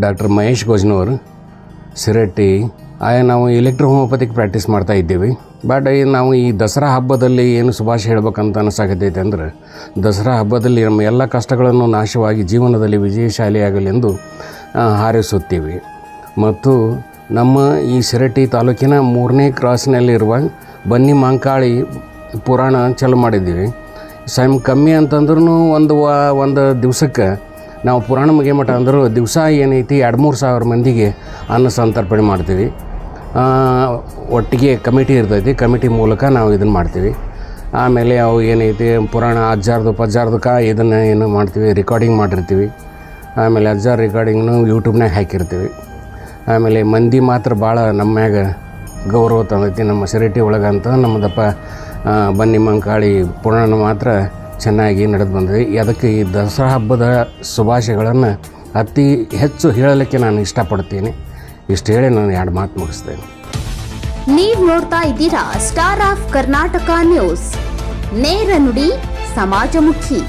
Doctor Mahesh ಗೋಜ್ನವರು, Sirhatti, ಆಯಾ ನಾವು electro homeopathic practice ಮಾಡ್ತಾ ಇದ್ದೀವಿ. ಬಟ್ ನಾವು ಈ ದಸರಾ ಹಬ್ಬದಲ್ಲಿ ಏನು ಶುಭಾಶಯ ಹೇಳ್ಬೇಕಂತ ಅನಿಸಾಕತೈತೆ ಅಂದ್ರೆ, ದಸರಾ ಹಬ್ಬದಲ್ಲಿ ನಮ್ಮ ಎಲ್ಲ ಕಷ್ಟಗಳನ್ನು ನಾಶವಾಗಿ ಜೀವನದಲ್ಲಿ ವಿಜಯಶಾಲಿಯಾಗಲೆಂದು ಹಾರೈಸುತ್ತೀವಿ. ಮತ್ತು ನಮ್ಮ ಈ ಶಿರಟ್ಟಿ ತಾಲೂಕಿನ ಮೂರನೇ ಕ್ರಾಸ್ನಲ್ಲಿರುವ ಬನ್ನಿ ಮಾಂಕಾಳಿ ಪುರಾಣ ಚಾಲು ಮಾಡಿದ್ದೀವಿ. ಸಮ್ ಕಮ್ಮಿ ಅಂತಂದ್ರೂ ಒಂದು ವಾ, ಒಂದು ದಿವ್ಸಕ್ಕೆ ನಾವು ಪುರಾಣ ಮಠ ಅಂದರೂ ದಿವಸ ಏನೈತಿ ಎರಡು ಮೂರು ಸಾವಿರ ಮಂದಿಗೆ ಅನ್ನ ಸಂತರ್ಪಣೆ ಮಾಡ್ತೀವಿ. ಒಟ್ಟಿಗೆ ಕಮಿಟಿ ಇರ್ತೈತಿ, ಕಮಿಟಿ ಮೂಲಕ ನಾವು ಇದನ್ನು ಮಾಡ್ತೀವಿ. ಆಮೇಲೆ ಅವು ಏನೈತಿ, ಪುರಾಣ ಅಜ್ಜಾರ್ದು ಪಜ್ಜಾರ್ದು ಕಾ ಇದನ್ನು ಏನು ಮಾಡ್ತೀವಿ ರೆಕಾರ್ಡಿಂಗ್ ಮಾಡಿರ್ತೀವಿ. ಆಮೇಲೆ ಅಜ್ಜಾರ್ ರೆಕಾರ್ಡಿಂಗ್ನು ಯೂಟ್ಯೂಬ್ನಾಗ ಹಾಕಿರ್ತೀವಿ. ಆಮೇಲೆ ಮಂದಿ ಮಾತ್ರ ಭಾಳ ನಮ್ಮ ಮ್ಯಾಗ ಗೌರವ ತಂದೈತಿ, ನಮ್ಮ ಸಿರಿಟಿ ಒಳಗೆ ಅಂತ ನಮ್ಮದಪ್ಪ ಬನ್ನಿ ಮಂಕಾಳಿ ಪುರಾಣ ಮಾತ್ರ ಚೆನ್ನಾಗಿ ನಡೆದು ಬಂದಿದೆ. ಅದಕ್ಕೆ ಈ ದಸರಾ ಹಬ್ಬದ ಶುಭಾಶಯಗಳನ್ನು ಅತಿ ಹೆಚ್ಚು ಹೇಳಲಿಕ್ಕೆ ನಾನು ಇಷ್ಟಪಡ್ತೀನಿ. ಇಷ್ಟು ಹೇಳಿ ನಾನು ಎರಡು ಮಾತು ಮುಗಿಸ್ತೇನೆ. ನೀವು ನೋಡ್ತಾ ಇದ್ದೀರಾ ಸ್ಟಾರ್ ಆಫ್ ಕರ್ನಾಟಕ ನ್ಯೂಸ್ ನೇರ ನುಡಿ, ಸಮಾಜಮುಖಿ.